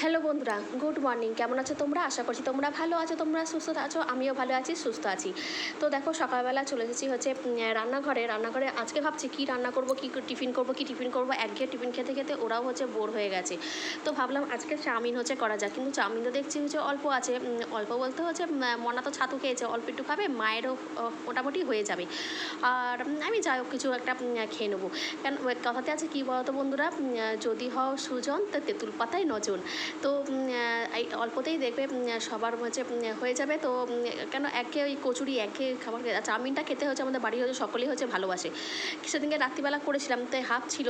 Hello বন্ধুরা, good morning. কেমন আছো তোমরা? আশা করছি তোমরা ভালো আছো, তোমরা সুস্থ আছো, আমিও ভালো আছি, সুস্থ আছি। তো দেখো, সকালবেলা চলে এসেছি হচ্ছে রান্নাঘরে। রান্নাঘরে আজকে ভাবছি কি রান্না করব, কি টিফিন করব, কি টিফিন করব? একঘেয়ে টিফিন খেতে খেতে ওরাও হচ্ছে বোর হয়ে গেছে। তো ভাবলাম আজকে চাউমিন হচ্ছে করা যাক, কিন্তু চাউমিন তো দেখছি হচ্ছে অল্প আছে। অল্প বলতে হচ্ছে মনা তো ছাতু খেয়েছে, অল্প একটু খাবে, মায়েরও মোটামুটি হয়ে যাবে। আর আমি যাই হোক, কিছু একটা খেয়ে নেব। কেন কথাতে আছে কী বলতো বন্ধুরা যদি হও সুজন, তো তেঁতুল পাতায় নজন। তো অল্পতেই দেখবে সবার হচ্ছে হয়ে যাবে। তো কেন একে ওই কচুরি, একে খাবার চাউমিনটা খেতে হচ্ছে আমাদের বাড়ির হচ্ছে সকলেই হচ্ছে ভালোবাসে। সেদিনকে রাত্রিবেলা করেছিলাম, তাই হাফ ছিল।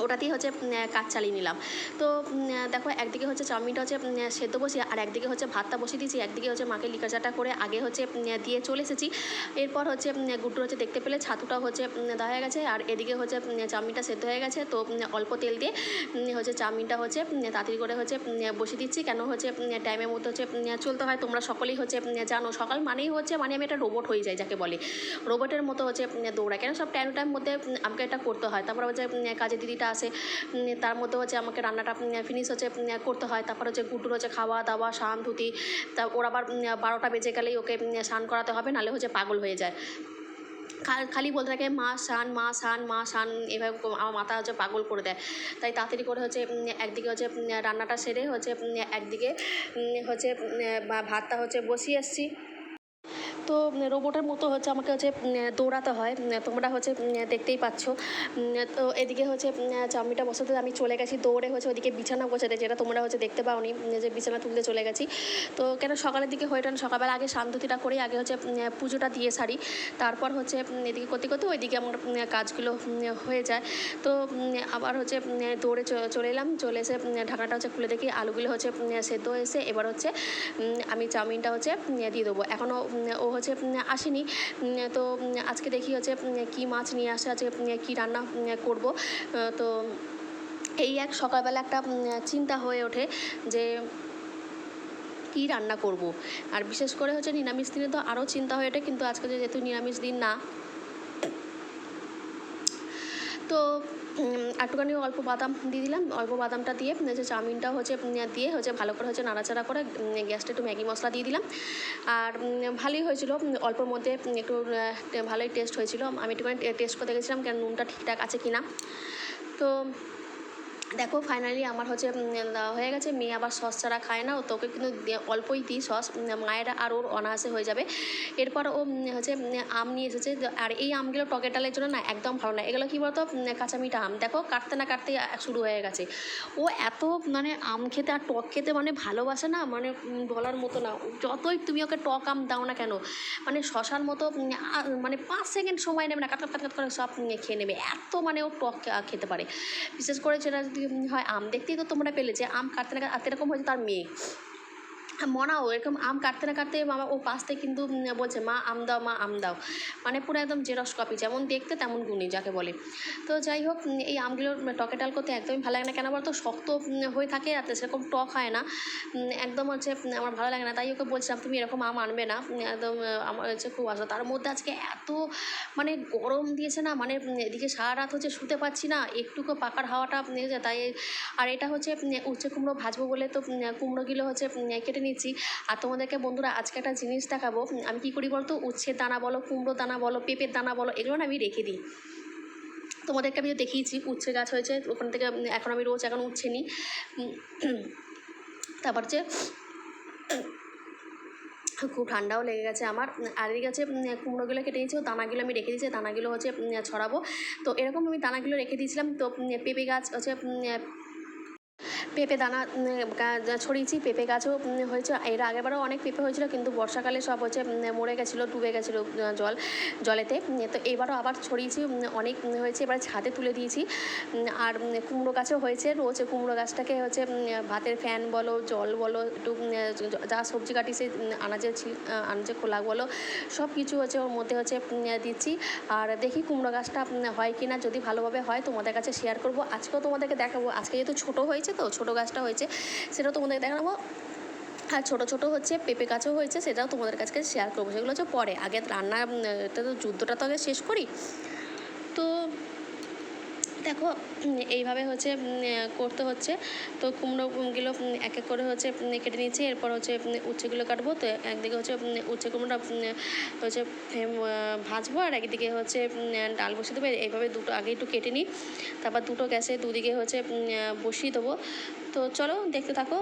ওটাতেই হচ্ছে কাজ চালিয়ে নিলাম তো দেখো একদিকে হচ্ছে চাউমিনটা হচ্ছে সেদ্ধ বসিয়ে আর একদিকে হচ্ছে ভাতটা বসিয়ে দিয়েছি একদিকে হচ্ছে মাকে লিকাচাটা করে আগে হচ্ছে দিয়ে চলে এসেছি এরপর হচ্ছে গুড্ডু হচ্ছে দেখতে পেলে ছাতুটা হচ্ছে দেওয়া হয়ে গেছে আর এদিকে হচ্ছে চাউমিনটা সেদ্ধ হয়ে গেছে তো অল্প তেল দিয়ে হচ্ছে চাউমিনটা হচ্ছে তাড়াতাড়ি করে হচ্ছে বসিয়ে দিচ্ছি কেন হচ্ছে টাইমের মধ্যে হচ্ছে চলতে হয় তোমরা সকলেই হচ্ছে জানো সকাল মানেই হচ্ছে মানে আমি একটা রোবট হয়ে যাই যাকে বলে রোবটের মতো হচ্ছে দৌড়ায় কেন সব টাইম টাইম মধ্যে আমাকে এটা করতে হয় তারপর হচ্ছে কাজের দিদিটা আসে তার মধ্যে হচ্ছে আমাকে রান্নাটা ফিনিশ হচ্ছে করতে হয়। তারপর হচ্ছে গুড্ডুর হচ্ছে খাওয়া দাওয়া স্নান ধুতি। তা ওর আবার বারোটা বেজে গেলেই ওকে স্নান করাতে হবে, নাহলে হচ্ছে পাগল হয়ে যায়। খালি বলতে থাকে, মা সান মা সান মা সান এভাবে আমার মাথা হচ্ছে পাগল করে দেয়। তাই তাড়াতাড়ি করে হচ্ছে একদিকে হচ্ছে রান্নাটা সেরে হচ্ছে একদিকে হচ্ছে ভাতটা হচ্ছে বসিয়ে এসছি তো রোবটের মতো হচ্ছে আমাকে হচ্ছে দৌড়াতে হয়। তোমরা হচ্ছে দেখতেই পাচ্ছ। তো এদিকে হচ্ছে চাউমিনটা বসাতে আমি চলে গেছি। দৌড়ে হচ্ছে ওদিকে বিছানা গোছাতে, যেটা তোমরা হচ্ছে দেখতে পাওনি যে বিছানা তুলতে চলে গেছি। তো কেন সকালের দিকে হয়ে সকালবেলা আগে শান্তিটা করি, আগে হচ্ছে পুজোটা দিয়ে সারি। তারপর হচ্ছে এদিকে করতে করতে ওইদিকে আমার কাজগুলো হয়ে যায়। তো আবার হচ্ছে দৌড়ে চলে এলাম। চলে এসে ঢাকাটা হচ্ছে খুলে দেখি, আলুগুলো হচ্ছে সেদ্ধ হয়েছে। এবার হচ্ছে আমি চাউমিনটা হচ্ছে দিয়ে দেবো। এখনও ও হচ্ছে আসেনি। তো আজকে দেখি হচ্ছে কী মাছ নিয়ে আসে, আজকে কী রান্না করব। তো এই এক সকালবেলা একটা চিন্তা হয়ে ওঠে যে কী রান্না করব? আর বিশেষ করে হচ্ছে নিরামিষ দিনে তো আরও চিন্তা হয়ে ওঠে, কিন্তু আজকে যেহেতু নিরামিষ দিন না। তো একটুখানি অল্প বাদাম দিয়ে দিলাম। অল্প বাদামটা দিয়ে হচ্ছে চাউমিনটা হচ্ছে দিয়ে হচ্ছে ভালো করে হচ্ছে নাড়াচাড়া করে গ্যাসটা একটু ম্যাগি মশলা দিয়ে দিলাম। আর ভালোই হয়েছিল অল্পর মধ্যে একটু ভালোই টেস্ট হয়েছিল। আমি একটুখানি টেস্ট করতে গেছিলাম, কেন নুনটা ঠিকঠাক আছে কি না তো দেখো ফাইনালি আমার হচ্ছে হয়ে গেছে মেয়ে আবার সস ছাড়া খায় না তোকে কিন্তু অল্পই দিই সস মায়েরা আর ওর অনায়াসে হয়ে যাবে। এরপর ও হচ্ছে আম নিয়ে এসেছে আর এই আমগুলো টকে ডালের জন্য না একদম ভালো না এগুলো কী বলতো উম, কাঁচা মিঠা আম। দেখো কাটতে না কাটতে শুরু হয়ে গেছে। ও এত মানে আম খেতে আর টক খেতে মানে ভালোবাসে না মানে বলার মতো না। যতই তুমি ওকে টক আম দাও না কেন মানে শশার মতো মানে পাঁচ সেকেন্ড সময় নেবে না কাট কাট কাট কাট করে সব খেয়ে নেবে। এত মানে ও টক খেতে পারে। বিশেষ করে যদি হয় আম, দেখতেই তো তোমরা পেলে যে আম কাটতে না কাটতে এরকম হয়েছে তার মেয়ে। মনাও এরকম আম কাটতে না কাটতে মামা ও পাশ থেকে কিন্তু বলছে, মা, আম দাও, মা, আম দাও। মানে পুরো একদম জেরক্স কপি যেমন দেখতে তেমন গুণী, যাকে বলে। তো যাই হোক এই আমগুলো টকে ডাল করতে একদমই ভালো লাগে না। কেন বলতো, শক্ত হয়ে থাকে আর সেরকম টক হয় না। একদম হচ্ছে আমার ভালো লাগে না। তাই ওকে বলছিলাম, তুমি এরকম আম আনবে না। একদম আমার হচ্ছে খুব আশা। তার মধ্যে আজকে এত মানে গরম দিয়েছে না মানে এদিকে সারা রাত হচ্ছে শুতে পারছি না। একটুকু পাকার হাওয়াটা তাই আর এটা হচ্ছে উচ্ছে কুমড়ো ভাজবো বলে তো কুমড়োগুলো হচ্ছে কেটে নিচ্ছি আর তোমাদেরকে বন্ধুরা, আজকে একটা জিনিস দেখাবো। আমি কী করি বলতো? উচ্ছের দানা বলো, কুমড়ো দানা বলো, পেঁপের দানা বলো, এগুলো আমি রেখে দিই। তোমাদেরকে আমি দেখিয়েছি, উচ্ছে গাছ হয়েছে, ওখান থেকে এখন আমি রোজ এখন উচ্ছে নিই। তারপর হচ্ছে খুব ঠান্ডাও লেগে গেছে আমার। আর এদিকে আছে কুমড়োগুলো কেটে দিয়েছি দানাগুলো আমি রেখে দিয়েছি, দানাগুলো হচ্ছে ছড়াবো। তো এরকম আমি দানাগুলো রেখে দিয়েছিলাম। তো পেঁপে গাছ হচ্ছে পেঁপে দানা ছড়িয়েছি পেঁপে গাছও হয়েছে। এর আগেবারও অনেক পেঁপে হয়েছিল কিন্তু বর্ষাকালে সব হচ্ছে মরে গেছিল ডুবে গেছিল জল জলেতে। তো এবারও আবার ছড়িয়েছি অনেক হয়েছে। এবার ছাদে তুলে দিয়েছি আর কুমড়ো গাছও হয়েছে রোজ। কুমড়ো গাছটাকে হচ্ছে ভাতের ফ্যান বলো জল বলো একটু যা সবজি কাটি উম, আনাজের আনাজের খোলা বলো সব কিছু হচ্ছে ওর মধ্যে হচ্ছে দিচ্ছি। আর দেখি কুমড়ো গাছটা হয় কি না যদি ভালোভাবে হয় তোমাদের কাছে শেয়ার করব। আজকেও তোমাদেরকে দেখাবো। আজকে যেহেতু ছোটো হয়েছে তো ছোটো গাছটা হয়েছে, সেটাও তোমাদের দেখাবো। আর ছোটো ছোটো হচ্ছে পেঁপে গাছও হয়েছে, সেটাও তোমাদের কাছে শেয়ার করব। সেগুলো হচ্ছে পরে, আগে রান্না তো যুদ্ধটা তো আগে শেষ করি। তো দেখো এইভাবে হচ্ছে করতে হচ্ছে। তো কুমড়োগুলো এক এক করে হচ্ছে কেটে নিচ্ছে এরপর হচ্ছে উচ্ছেগুলো কাটবো। তো একদিকে হচ্ছে উচ্ছে কুমড়োটা হচ্ছে ভাজবো আর একদিকে হচ্ছে ডাল বসিয়ে দেবো। এইভাবে দুটো, আগে একটু কেটে নিই। তারপর দুটো গ্যাসে দুদিকে হচ্ছে বসিয়ে দেবো। তো চলো, দেখতে থাকো।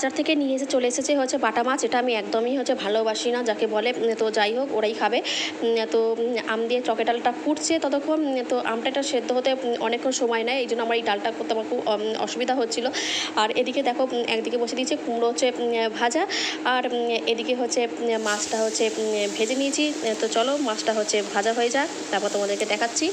বাজার থেকে নিয়ে এসে চলে এসেছে হচ্ছে বাটা মাছ। এটা আমি একদমই হচ্ছে ভালোবাসি না, যাকে বলে তো যাই হোক, ওরাই খাবে। তো আম দিয়ে চকে ডালটা ফুটছে ততক্ষণ তো আমটা এটা সেদ্ধ হতে অনেকক্ষণ সময় নেয় এই জন্য আমার এই ডালটা করতে আমার খুব অসুবিধা হচ্ছিল। আর এদিকে দেখো একদিকে বসে দিয়েছে কুমড়ো হচ্ছে ভাজা, আর এদিকে হচ্ছে মাছটা হচ্ছে ভেজে নিয়েছি। তো চলো, মাছটা হচ্ছে ভাজা হয়ে যাক, তারপর তোমাদেরকে দেখাচ্ছি।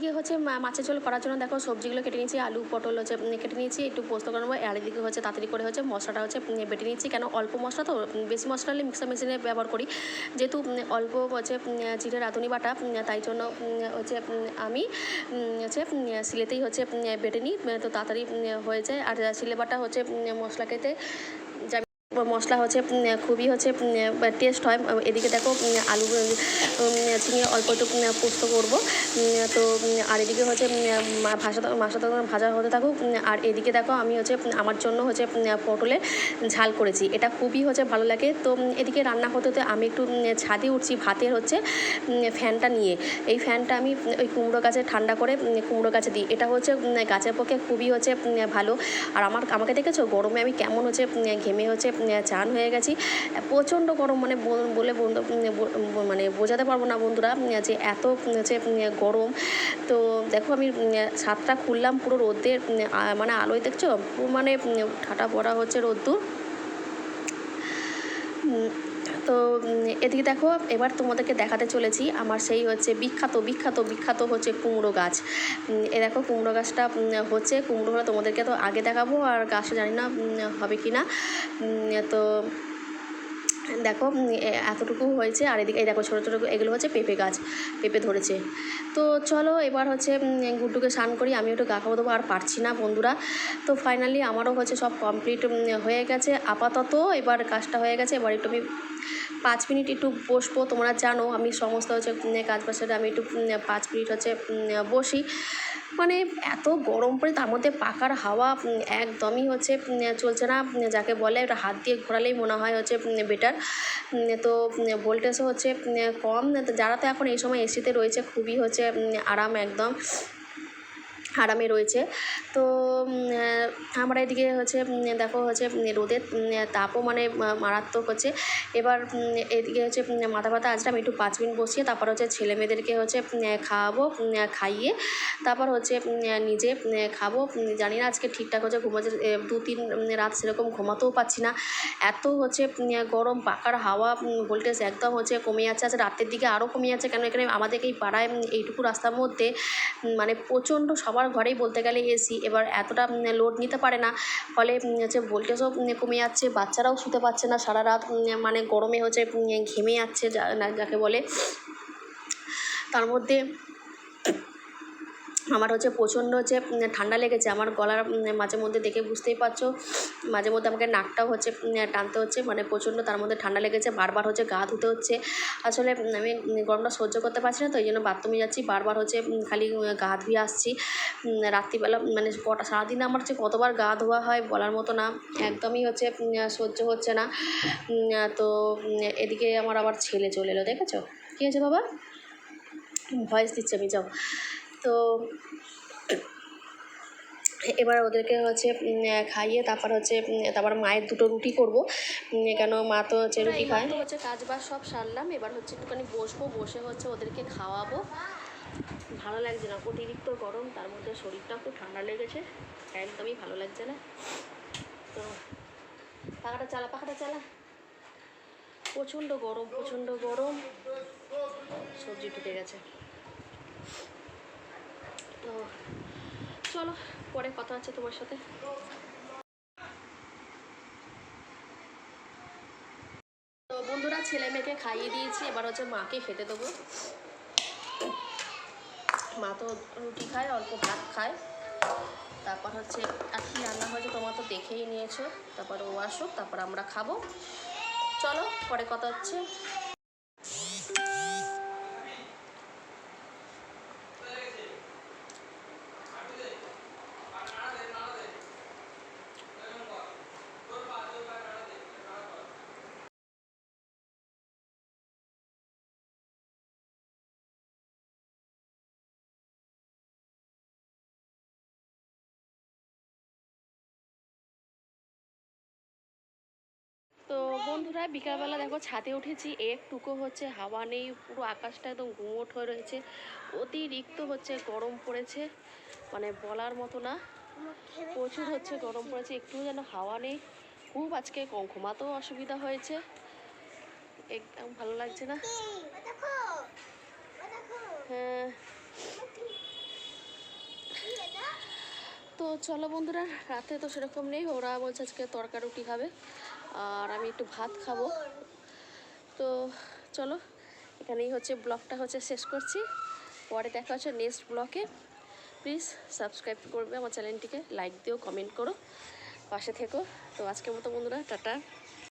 এদিকে হচ্ছে মাছের ঝোল করার জন্য দেখো সবজিগুলো কেটে নিয়েছি, আলু, পটল হচ্ছে কেটে নিয়েছি, একটু পোস্ত করে নেব আর এদিকে হচ্ছে তাড়াতাড়ি করে হচ্ছে মশলাটা হচ্ছে বেটে নিয়েছি, কেন অল্প মশলা তো বেশি মশলা হলে মিক্সার মেশিনে ব্যবহার করি। যেহেতু অল্প হচ্ছে জিরে, রাঁধুনি বাটা তাই জন্য হচ্ছে আমি হচ্ছে শিলেতেই হচ্ছে বেটে নিই তো তাড়াতাড়ি হয়ে যায়। আর শিলে বাটা হচ্ছে মশলা খেতে মশলা হচ্ছে খুবই হচ্ছে টেস্ট হয়। এদিকে দেখো আলু ঝিঙে অল্প একটু পোস্ত করব। তো আর এদিকে হচ্ছে উম, মা- ভাজা তখন ভাজা হতে থাকুক আর এদিকে দেখো আমি হচ্ছে আমার জন্য হচ্ছে পটলের ঝাল করেছি। এটা খুবই হচ্ছে ভালো লাগে। তো এদিকে রান্না হতে হতে আমি একটু ছাদে উঠছি ভাতের হচ্ছে ফ্যানটা নিয়ে। এই ফ্যানটা আমি ওই কুমড়ো গাছে ঠান্ডা করে কুমড়ো গাছে দিই। এটা হচ্ছে গাছের পক্ষে খুবই হচ্ছে ভালো। আর আমার আমাকে দেখেছ? গরমে আমি কেমন হচ্ছে ঘেমে হচ্ছে চান হয়ে গেছি। প্রচণ্ড গরম মানে বল- বন্ধু মানে বোঝাতে পারব না বন্ধুরা, যে এত হচ্ছে গরম। তো দেখো আমি সাতটা খুললাম পুরো রোদের মানে আলোয় দেখছ? মানে ঠাটা পড়া হচ্ছে রোদ্দুর। তো এদিকে দেখো, এবার তোমাদেরকে দেখাতে চলেছি আমার সেই হচ্ছে বিখ্যাত বিখ্যাত বিখ্যাত হচ্ছে কুমড়ো গাছ। এ দেখো কুমড়ো গাছটা হচ্ছে কুমড়ো তোমাদেরকে তো আগে দেখাবো, আর গাছটা জানি না হবে কি না তো দেখো এতটুকু হয়েছে। আর এদিকে দেখো, ছোটো ছোটো এগুলো হচ্ছে পেঁপে গাছ, পেঁপে ধরেছে। তো চলো, এবার হচ্ছে গুড্ডুকে স্নান করি, আমি একটু গা খাব দেবো, আর পারছি না, বন্ধুরা। তো ফাইনালি আমারও হচ্ছে সব কমপ্লিট হয়ে গেছে। আপাতত এবার কাজটা হয়ে গেছে, এবার একটু আমি পাঁচ মিনিট একটু বসবো। তোমরা জানো, আমি সমস্ত হচ্ছে কাজ বাসাটা আমি একটু পাঁচ মিনিট হচ্ছে বসি। মানে এত গরম পড়ে তার মধ্যে পাকার হাওয়া একদমই হচ্ছে চলছে না যাকে বলে ওটা হাত দিয়ে ঘোরালেই মনে হয় হচ্ছে বেটার তো ভোল্টেজও হচ্ছে কম। যারা তো এখন এই সময় এসিতে রয়েছে, খুবই হচ্ছে আরাম একদম, আরামে রয়েছে। তো আমরা এদিকে হচ্ছে দেখো হচ্ছে রোদের তাপও মানে মারাত্মক হচ্ছে। এবার এদিকে হচ্ছে মাথা আজকে আমি একটু পাঁচ মিনিট বসিয়ে তারপর হচ্ছে ছেলে মেয়েদেরকে হচ্ছে খাওয়াবো খাইয়ে তারপর হচ্ছে নিজে খাব জানি না আজকে ঠিকঠাক হচ্ছে ঘুমাচ্ছে দু, তিন রাত সেরকম ঘুমাতেও পারছি না। এত হচ্ছে গরম পাকার হাওয়া ভোল্টেজ একদম হচ্ছে কমে যাচ্ছে আজ রাতের দিকে আরও কমে যাচ্ছে, কেন এখানে আমাদের এই পাড়ায় এইটুকু রাস্তার মধ্যে মানে প্রচণ্ড সবার ঘরেই বলতে গেলে এসি, এবার এতটা লোড নিতে পারে না। ফলে হচ্ছে ভোল্টেজও কমে যাচ্ছে, বাচ্চারাও শুতে পারছে না সারা রাত মানে গরমে হচ্ছে ঘেমে যাচ্ছে যাকে বলে। তার মধ্যে আমার হচ্ছে প্রচণ্ড হচ্ছে ঠান্ডা লেগেছে, আমার গলার মাঝে মধ্যে দেখে বুঝতেই পারছ। মাঝে মধ্যে আমাকে নাকটাও হচ্ছে টানতে হচ্ছে মানে প্রচণ্ড তার মধ্যে ঠান্ডা লেগেছে, বারবার হচ্ছে গা ধুতে হচ্ছে। আসলে আমি গরমটা সহ্য করতে পারছি না, তো এই জন্য বাথরুমে যাচ্ছি, বারবার হচ্ছে খালি গা ধুয়ে আসছি। রাত্রিবেলা মানে কটা, সারাদিন আমার হচ্ছে কতবার গা ধোয়া হয় বলার মতো না, একদমই হচ্ছে সহ্য হচ্ছে না। তো এদিকে আমার আবার ছেলে চলে এলো, দেখেছ? কী হয়েছে বাবা? ভয়েস দিচ্ছে, আমি যাও। তো এবার ওদেরকে হচ্ছে খাইয়ে তারপর হচ্ছে তারপর মায়ের দুটো রুটি করব। কেন মা তো হচ্ছে রুটি খায়। হচ্ছে কাজ বাজ সব সারলাম। এবার হচ্ছে একটুখানি বসবো বসে হচ্ছে ওদেরকে খাওয়াবো। ভালো লাগছে না অতিরিক্ত গরম তার মধ্যে শরীরটা খুব ঠান্ডা লেগেছে। একদমই ভালো লাগছে না। তো পাখাটা চালা পাখাটা চালা। প্রচণ্ড গরম প্রচণ্ড গরম। সবজি ঢুকে গেছে। তো চলো, পরে কথা আছে তোমার সাথে। তো বন্ধুরা, ছেলে মেয়েকে খাইয়ে দিয়েছি, এবার হচ্ছে মাকে খেতে দেবো। মা তো রুটি খায়, অল্প ভাত খায়। তারপর হচ্ছে আর রান্না হয়েছে, তোমার তো দেখেই নিয়েছো। তারপর ও আসুক, তারপর আমরা খাব। চলো, পরে কথা হচ্ছে। তো বন্ধুরা, বিকালবেলা দেখো ছাদে উঠেছি, একটুকু হচ্ছে হাওয়া নেই, পুরো আকাশটা একদম গুমোট হয়ে রয়েছে, অতিরিক্ত হচ্ছে গরম পড়েছে মানে বলার মতো না, প্রচুর হচ্ছে গরম পড়েছে একটু যেন হাওয়া নেই, খুব আজকে ঘুমাতেও অসুবিধা হয়েছে, একদম ভালো লাগছে না। হ্যাঁ। তো চলো বন্ধুরা, রাতে তো সেরকম নেই, ওরা বলছে আজকে তরকা রুটি খাবে। আর আমি একটু ভাত খাব। তো চলো, এখানেই হচ্ছে ব্লগটা হচ্ছে শেষ করছি। পরে দেখা হচ্ছে নেক্সট ব্লগে প্লিজ সাবস্ক্রাইব করবে আমার চ্যানেলটিকে লাইক দিও কমেন্ট করো। পাশে থেকো। তো আজকের মতো বন্ধুরা, টাটা।